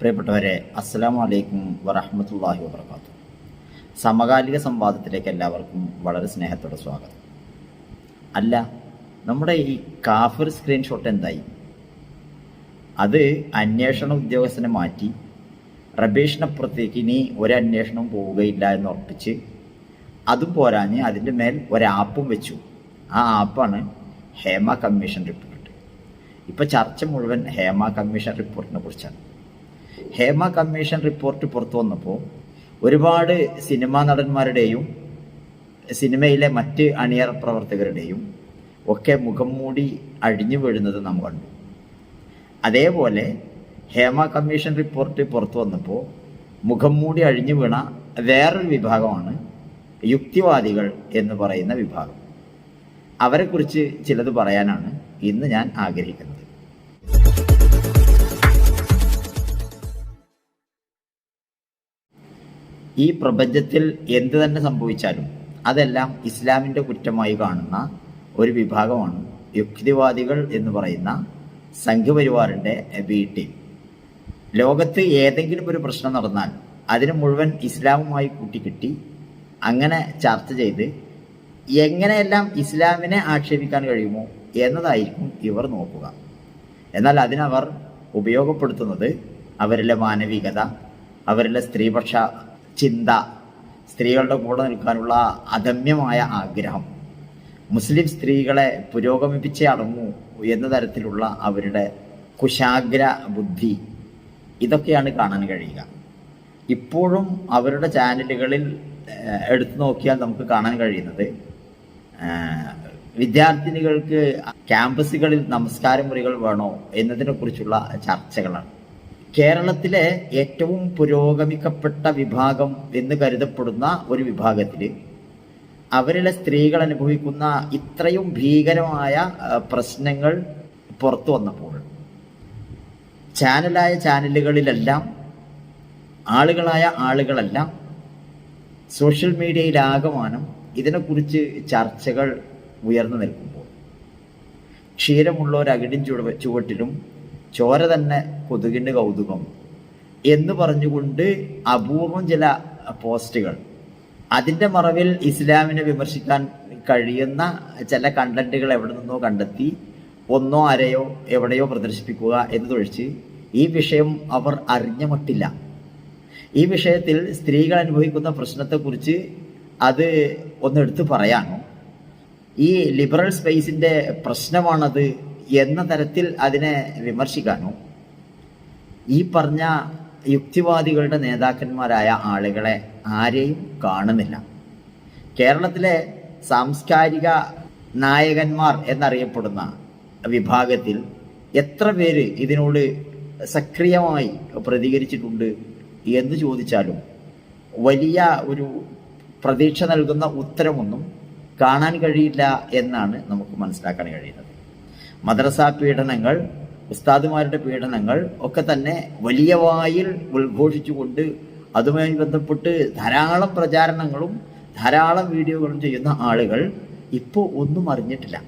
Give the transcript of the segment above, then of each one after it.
പ്രിയപ്പെട്ടവരെ അസ്സലാമു അലൈക്കും വറഹമത്തല്ലാഹി വാത്തു സമകാലിക സംവാദത്തിലേക്ക് എല്ലാവർക്കും വളരെ സ്നേഹത്തോടെ സ്വാഗതം. അല്ല നമ്മുടെ ഈ കാഫിർ സ്ക്രീൻഷോട്ട് എന്തായി? അത് അന്വേഷണ ഉദ്യോഗസ്ഥനെ മാറ്റി റബീഷിനപ്പുറത്തേക്ക് ഇനി ഒരന്വേഷണവും പോവുകയില്ല എന്ന് ഉറപ്പിച്ച് അതും പോരാഞ്ഞ് അതിന്റെ മേൽ ഒരാപ്പും വെച്ചു. ആ ആപ്പാണ് ഹേമ കമ്മീഷൻ റിപ്പോർട്ട്. ഇപ്പോൾ ചർച്ച മുഴുവൻ ഹേമ കമ്മീഷൻ റിപ്പോർട്ടിനെ കുറിച്ചാണ്. ഹേമ കമ്മീഷൻ റിപ്പോർട്ട് പുറത്തു വന്നപ്പോൾ ഒരുപാട് സിനിമാ നടന്മാരുടെയും സിനിമയിലെ മറ്റ് അണിയർ പ്രവർത്തകരുടെയും ഒക്കെ മുഖം മൂടി അഴിഞ്ഞു വീഴുന്നത് നാം കണ്ടു. അതേപോലെ ഹേമ കമ്മീഷൻ റിപ്പോർട്ട് പുറത്തു വന്നപ്പോൾ മുഖം മൂടി അഴിഞ്ഞു വീണ വേറൊരു വിഭാഗമാണ് യുക്തിവാദികൾ എന്ന് പറയുന്ന വിഭാഗം. അവരെക്കുറിച്ച് ചിലത് പറയാനാണ് ഇന്ന് ഞാൻ ആഗ്രഹിക്കുന്നത്. ഈ പ്രപഞ്ചത്തിൽ എന്ത് തന്നെ സംഭവിച്ചാലും അതെല്ലാം ഇസ്ലാമിന്റെ കുറ്റമായി കാണുന്ന ഒരു വിഭാഗമാണ് യുക്തിവാദികൾ എന്ന് പറയുന്ന സംഘപരിവാറിന്റെ വീട്ടിൽ. ലോകത്ത് ഏതെങ്കിലും ഒരു പ്രശ്നം നടന്നാൽ അതിന് മുഴുവൻ ഇസ്ലാമുമായി കൂട്ടിക്കിട്ടി അങ്ങനെ ചർച്ച ചെയ്ത് എങ്ങനെയെല്ലാം ഇസ്ലാമിനെ ആക്ഷേപിക്കാൻ കഴിയുമോ എന്നതായിരിക്കും ഇവർ നോക്കുക. എന്നാൽ അതിനവർ ഉപയോഗപ്പെടുത്തുന്നത് അവരിലെ മാനവികത അവരിലെ സ്ത്രീപക്ഷ ചിന്ത സ്ത്രീകളുടെ കൂടെ നിൽക്കാനുള്ള അദമ്യമായ ആഗ്രഹം. മുസ്ലിം സ്ത്രീകളെ പുരോഗമിപ്പിച്ചേ അടങ്ങൂ എന്ന തരത്തിലുള്ള അവരുടെ കുശാഗ്ര ബുദ്ധി. ഇതൊക്കെയാണ് കാണാൻ കഴിയുക. ഇപ്പോഴും അവരുടെ ചാനലുകളിൽ എടുത്തു നോക്കിയാൽ നമുക്ക് കാണാൻ കഴിയുന്നത് വിദ്യാർത്ഥിനികൾക്ക് ക്യാമ്പസുകളിൽ നമസ്കാര മുറികൾ വേണോ എന്നതിനെ കുറിച്ചുള്ള ചർച്ചകളാണ്. കേരളത്തിലെ ഏറ്റവും പുരോഗമിക്കപ്പെട്ട വിഭാഗം എന്ന് കരുതപ്പെടുന്ന ഒരു വിഭാഗത്തിൽ അവരിലെ സ്ത്രീകൾ അനുഭവിക്കുന്ന ഇത്രയും ഭീകരമായ പ്രശ്നങ്ങൾ പുറത്തു വന്നപ്പോൾ ചാനലായ ചാനലുകളിലെല്ലാം ആളുകളായ ആളുകളെല്ലാം സോഷ്യൽ മീഡിയയിലാകമാനം ഇതിനെക്കുറിച്ച് ചർച്ചകൾ ഉയർന്നു നിൽക്കുമ്പോൾ ക്ഷീരമുള്ള ഒരു ചുവട്ടിലും ചോര തന്നെ കൊതുകിന്റെ കൗതുകം എന്ന് പറഞ്ഞുകൊണ്ട് അപൂർവം ചില പോസ്റ്റുകൾ. അതിന്റെ മറവിൽ ഇസ്ലാമിനെ വിമർശിക്കാൻ കഴിയുന്ന ചില കണ്ടന്റുകൾ എവിടെ നിന്നോ കണ്ടെത്തി ഒന്നോ അരയോ എവിടെയോ പ്രദർശിപ്പിക്കുക എന്നതൊഴിച്ച് ഈ വിഷയം അവർ അറിഞ്ഞ മട്ടില്ല. ഈ വിഷയത്തിൽ സ്ത്രീകൾ അനുഭവിക്കുന്ന പ്രശ്നത്തെക്കുറിച്ച് അത് ഒന്ന് എടുത്തു പറയാനോ? ഈ ലിബറൽ സ്പേസിന്റെ പ്രശ്നമാണത് എന്ന തരത്തിൽ അതിനെ വിമർശിക്കാനോ ഈ പറഞ്ഞ യുക്തിവാദികളുടെ നേതാക്കന്മാരായ ആളുകളെ ആരെയും കാണുന്നില്ല. കേരളത്തിലെ സാംസ്കാരിക നായകന്മാർ എന്നറിയപ്പെടുന്ന വിഭാഗത്തിൽ എത്ര പേര് ഇതിനോട് സക്രിയമായി പ്രതികരിച്ചിട്ടുണ്ട് എന്ന് ചോദിച്ചാലും വലിയ ഒരു പ്രതീക്ഷ നൽകുന്ന ഉത്തരമൊന്നും കാണാൻ കഴിയില്ല എന്നാണ് നമുക്ക് മനസ്സിലാക്കാൻ കഴിയുന്നത്. മദ്രസ പീഡനങ്ങൾ ഉസ്താദുമാരുടെ പീഡനങ്ങൾ ഒക്കെ തന്നെ വലിയ വായിൽ ഉദ്ഘോഷിച്ചുകൊണ്ട് അതുമായി ബന്ധപ്പെട്ട് ധാരാളം പ്രചാരണങ്ങളും ധാരാളം വീഡിയോകളും ചെയ്യുന്ന ആളുകൾ ഇപ്പോൾ ഒന്നും അറിഞ്ഞിട്ടില്ല.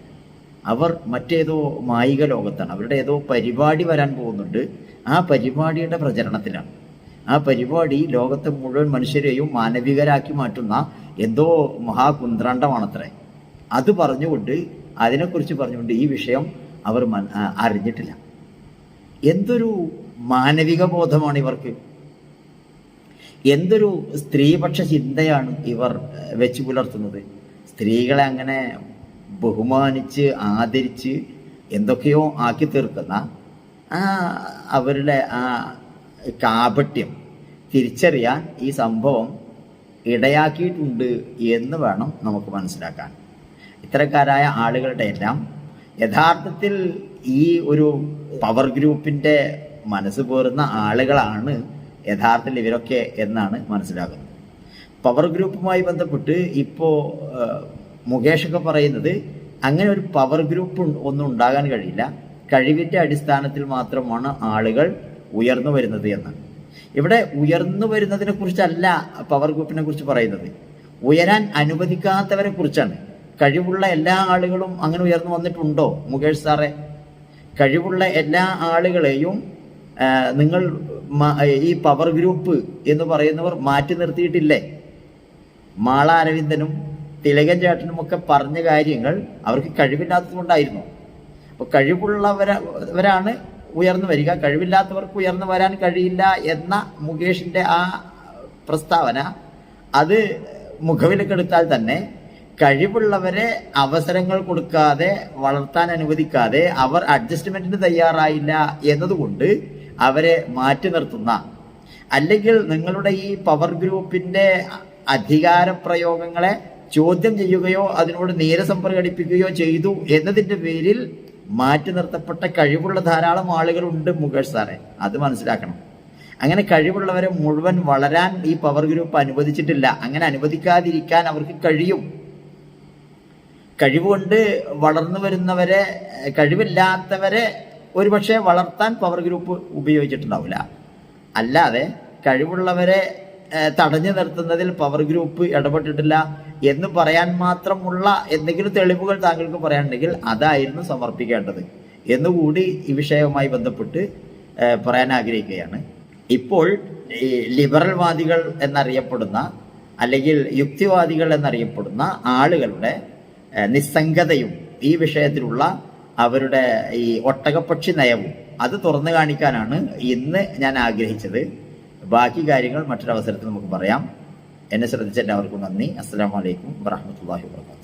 അവർ മറ്റേതോ മായിക ലോകത്താണ്. അവരുടെ ഏതോ പരിപാടി വരാൻ പോകുന്നുണ്ട്. ആ പരിപാടിയുടെ പ്രചരണത്തിലാണ്. ആ പരിപാടി ലോകത്തെ മുഴുവൻ മനുഷ്യരെയും മാനവികരാക്കി മാറ്റുന്ന എന്തോ മഹാകുന്ത്രണ്ടമാണത്രേ. അത് പറഞ്ഞുകൊണ്ട് അതിനെക്കുറിച്ച് പറഞ്ഞുകൊണ്ട് ഈ വിഷയം അവർ അറിഞ്ഞിട്ടില്ല. എന്തൊരു മാനവിക ബോധമാണ് ഇവർക്ക്. എന്തൊരു സ്ത്രീപക്ഷ ചിന്തയാണ് ഇവർ വെച്ച് പുലർത്തുന്നത്. സ്ത്രീകളെ അങ്ങനെ ബഹുമാനിച്ച് ആദരിച്ച് എന്തൊക്കെയോ ആക്കി തീർക്കുന്ന ആ അവരുടെ ആ കാപട്യം തിരിച്ചറിയാൻ ഈ സംഭവം ഇടയാക്കിയിട്ടുണ്ട് എന്ന് വേണം നമുക്ക് മനസ്സിലാക്കാൻ. ഇത്തരക്കാരായ ആളുകളുടെ എല്ലാം യഥാർത്ഥത്തിൽ ഈ ഒരു പവർ ഗ്രൂപ്പിന്റെ മനസ്സ് പോരുന്ന ആളുകളാണ് യഥാർത്ഥത്തിൽ ഇവരൊക്കെ എന്നാണ് മനസ്സിലാകുന്നത്. പവർ ഗ്രൂപ്പുമായി ബന്ധപ്പെട്ട് ഇപ്പോൾ മുകേഷൊക്കെ പറയുന്നത് അങ്ങനെ ഒരു പവർ ഗ്രൂപ്പ് ഒന്നും ഉണ്ടാകാൻ കഴിയില്ല. കഴിവിന്റെ അടിസ്ഥാനത്തിൽ മാത്രമാണ് ആളുകൾ ഉയർന്നു വരുന്നത് എന്ന്. ഇവിടെ ഉയർന്നു വരുന്നതിനെ കുറിച്ചല്ല പവർ ഗ്രൂപ്പിനെ കുറിച്ച് പറയുന്നത്. ഉയരാൻ അനുവദിക്കാത്തവരെ കുറിച്ചാണ്. കഴിവുള്ള എല്ലാ ആളുകളും അങ്ങനെ ഉയർന്നു വന്നിട്ടുണ്ടോ മുകേഷ് സാറേ? കഴിവുള്ള എല്ലാ ആളുകളെയും നിങ്ങൾ ഈ പവർ ഗ്രൂപ്പ് എന്ന് പറയുന്നവർ മാറ്റി നിർത്തിയിട്ടില്ലേ? മാള അരവിന്ദനും തിലകൻ ചേട്ടനും ഒക്കെ പറഞ്ഞ കാര്യങ്ങൾ അവർക്ക് കഴിവില്ലാത്തത് കൊണ്ടായിരുന്നു അപ്പൊ കഴിവുള്ളവരവരാണ് ഉയർന്നു വരിക. കഴിവില്ലാത്തവർക്ക് ഉയർന്നു വരാൻ കഴിയില്ല എന്ന മുകേഷിന്റെ ആ പ്രസ്താവന അത് മുഖവിലക്കെടുത്താൽ തന്നെ കഴിവുള്ളവരെ അവസരങ്ങൾ കൊടുക്കാതെ വളർത്താൻ അനുവദിക്കാതെ അവർ അഡ്ജസ്റ്റ്മെന്റിന് തയ്യാറായില്ല എന്നതുകൊണ്ട് അവരെ മാറ്റി നിർത്തുന്ന അല്ലെങ്കിൽ നിങ്ങളുടെ ഈ പവർ ഗ്രൂപ്പിന്റെ അധികാര പ്രയോഗങ്ങളെ ചോദ്യം ചെയ്യുകയോ അതിനോട് നീരസം പ്രകടിപ്പിക്കുകയോ ചെയ്തു എന്നതിന്റെ പേരിൽ മാറ്റി നിർത്തപ്പെട്ട കഴിവുള്ള ധാരാളം ആളുകളുണ്ട് മുകേഷ് സാറെ. അത് മനസ്സിലാക്കണം. അങ്ങനെ കഴിവുള്ളവരെ മുഴുവൻ വളരാൻ ഈ പവർ ഗ്രൂപ്പ് അനുവദിച്ചിട്ടില്ല. അങ്ങനെ അനുവദിക്കാതിരിക്കാൻ അവർക്ക് കഴിയും. കഴിവുകൊണ്ട് വളർന്നു വരുന്നവരെ കഴിവില്ലാത്തവരെ ഒരുപക്ഷെ വളർത്താൻ പവർ ഗ്രൂപ്പ് ഉപയോഗിച്ചിട്ടുണ്ടാവില്ല. അല്ലാതെ കഴിവുള്ളവരെ തടഞ്ഞു നിർത്തുന്നതിൽ പവർ ഗ്രൂപ്പ് ഇടപെട്ടിട്ടില്ല എന്ന് പറയാൻ മാത്രമുള്ള എന്തെങ്കിലും തെളിവുകൾ താങ്കൾക്ക് പറയാനുണ്ടെങ്കിൽ അതായിരുന്നു സമർപ്പിക്കേണ്ടത്. എന്നുകൂടി ഈ വിഷയവുമായി ബന്ധപ്പെട്ട് പറയാൻ ആഗ്രഹിക്കുകയാണ്. ഇപ്പോൾ ഈ ലിബറൽ വാദികൾ എന്നറിയപ്പെടുന്ന അല്ലെങ്കിൽ യുക്തിവാദികൾ എന്നറിയപ്പെടുന്ന ആളുകളുടെ നിസ്സംഗതയും ഈ വിഷയത്തിലുള്ള അവരുടെ ഈ ഒട്ടകപ്പക്ഷി നയവും അത് തുറന്നു കാണിക്കാനാണ് ഇന്ന് ഞാൻ ആഗ്രഹിച്ചത്. ബാക്കി കാര്യങ്ങൾ മറ്റൊരവസരത്തിൽ നമുക്ക് പറയാം. എന്നെ ശ്രദ്ധിച്ച എല്ലാവർക്കും നന്ദി. അസ്സാം വലൈക്കും വറഹ്മത്തുള്ളാഹി വാബറകാതുഹു.